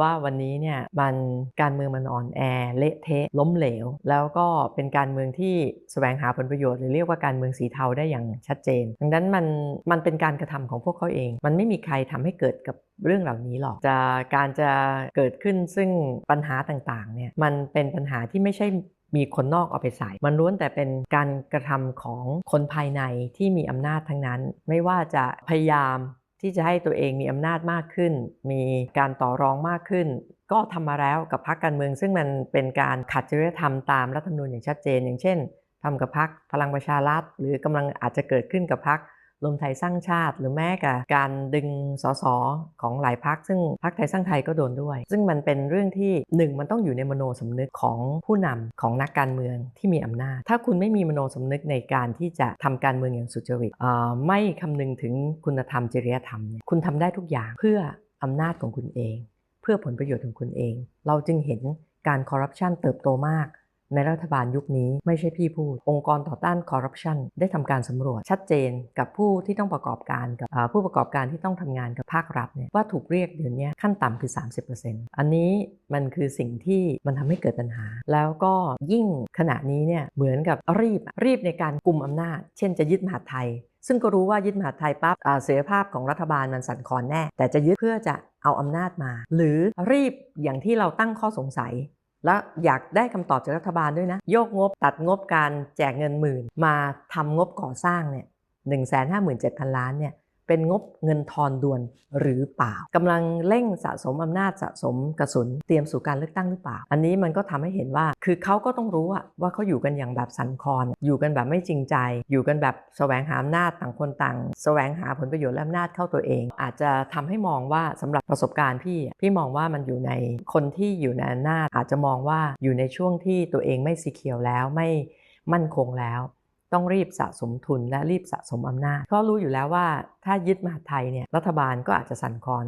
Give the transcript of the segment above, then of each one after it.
ว่าวันนี้เนี่ยมันการเมืองมันอ่อนแอเละเทะล้มเหลว แล้วก็เป็นการเมืองที่แสวงหาผลประโยชน์หรือเรียกว่าการเมืองสีเทาได้อย่างชัดเจน ดังนั้นมันมันเป็นการกระทำของพวกเขาเอง มันไม่มีใครทำให้เกิดกับเรื่องเหล่านี้หรอกจะการจะเกิดขึ้นซึ่งปัญหาต่างๆเนี่ยมันเป็นปัญหาที่ไม่ใช่มีคนนอกเอาไปใส่ มันล้วนแต่เป็นการกระทำของคนภายในที่มีอำนาจทั้งนั้น ไม่ว่าจะพยายาม ที่จะให้ตัวเองมีอำนาจมากขึ้น มีการต่อรองมากขึ้น ก็ทำมาแล้วกับพรรคการเมือง ซึ่งมันเป็นการขัดจริยธรรมตามรัฐธรรมนูญอย่างชัดเจน อย่างเช่นทำกับพรรคพลังประชารัฐหรือกำลังอาจจะเกิดขึ้นกับพรรค รวมไทยสร้างชาติ หรือแม้กับการดึงสสของหลายพักซึ่งพักไทยสร้างไทยก็โดนด้วย ซึ่งมันเป็นเรื่องที่หนึ่งมันต้องอยู่ในมโนสำนึกของผู้นำของนักการเมืองที่มีอำนาจ ถ้าคุณไม่มีมโนสำนึกในการที่จะทำการเมืองอย่างสุจริตไม่คำนึงถึงคุณธรรมจริยธรรม คุณทำได้ทุกอย่างเพื่ออำนาจของคุณเอง เพื่อผลประโยชน์ของคุณเอง เราจึงเห็นการคอร์รัปชันเติบโตมาก ในรัฐบาลยุคนี้ไม่ใช่พี่พูด องค์กรต่อต้านคอร์รัปชันได้ทำการสำรวจชัดเจนกับผู้ที่ต้องประกอบการกับผู้ประกอบการที่ต้องทำงานกับภาครัฐเนี่ยว่าถูกเรียกเดือนนี้ขั้นต่ำคือ 30%อันนี้มันคือสิ่งที่มันทำให้เกิดปัญหา แล้วก็ยิ่งขณะนี้เนี่ยเหมือนกับรีบรีบในการกลุ่มอำนาจ เช่นจะยึดมหาไทย ซึ่งก็รู้ว่ายึดมหาไทยปั๊บเสรีภาพของรัฐบาลมันสั่นคลอนแน่ แต่จะยึดเพื่อจะเอาอำนาจมา หรือรีบอย่างที่เราตั้งข้อสงสัย แล้วอยากได้คำตอบจากรัฐบาลด้วยนะ โยกงบตัดงบการแจกเงินหมื่น มาทำงบก่อสร้างเนี่ยหนึ่งแสนห้าหมื่นเจ็ดพันล้านเนี่ย เป็นงบเงินทอนด่วนหรือเปล่ากำลังเร่งสะสมอำนาจสะสมกระสุนเตรียมสู่การเลือกตั้งหรือเปล่า อันนี้มันก็ทำให้เห็นว่า คือเขาก็ต้องรู้ว่าเขาอยู่กันอย่างแบบสันคอนอยู่กันแบบไม่จริงใจ อยู่กันแบบแสวงหาอำนาจต่างคนต่าง แสวงหาผลประโยชน์และอำนาจเข้าตัวเอง อาจจะทำให้มองว่าสำหรับประสบการณ์พี่พี่มองว่ามันอยู่ในคนที่อยู่ในอำนาจอาจจะมองว่าอยู่ในช่วงที่ตัวเองไม่สีเขียวแล้วไม่มั่นคงแล้ว ต้องรีบสะสมทุนและรีบสะสมอำนาจเพราะรู้อยู่แล้วว่าถ้ายึดมหาไทยเนี่ยรัฐบาลก็อาจจะสั่นคลอน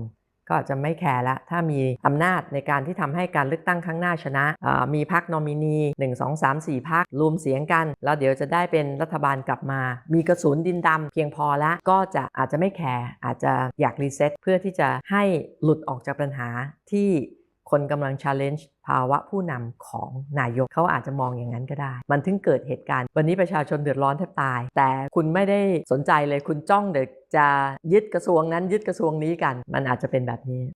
ก็อาจจะไม่แคร์ละถ้ามีอำนาจในการที่ทำให้การเลือกตั้งครั้งหน้าชนะ มีพักนอมินี 1 2 3 4พักรวมเสียงกัน แล้วเดี๋ยวจะได้เป็นรัฐบาลกลับมา มีกระสุนดินดำเพียงพอละก็จะอาจจะไม่แคร์อาจจะอยากรีเซ็ตเพื่อที่จะให้หลุดออกจากปัญหาที่ คนกำลัง challenge ภาวะผู้นำของนายกเขาอาจจะมองอย่างนั้นก็ได้ มันถึงเกิดเหตุการณ์ วันนี้ประชาชนเดือดร้อนแทบตาย แต่คุณไม่ได้สนใจเลยคุณจ้องเดี๋ยวจะยึดกระทรวงนั้นยึดกระทรวงนี้กัน มันอาจจะเป็นแบบนี้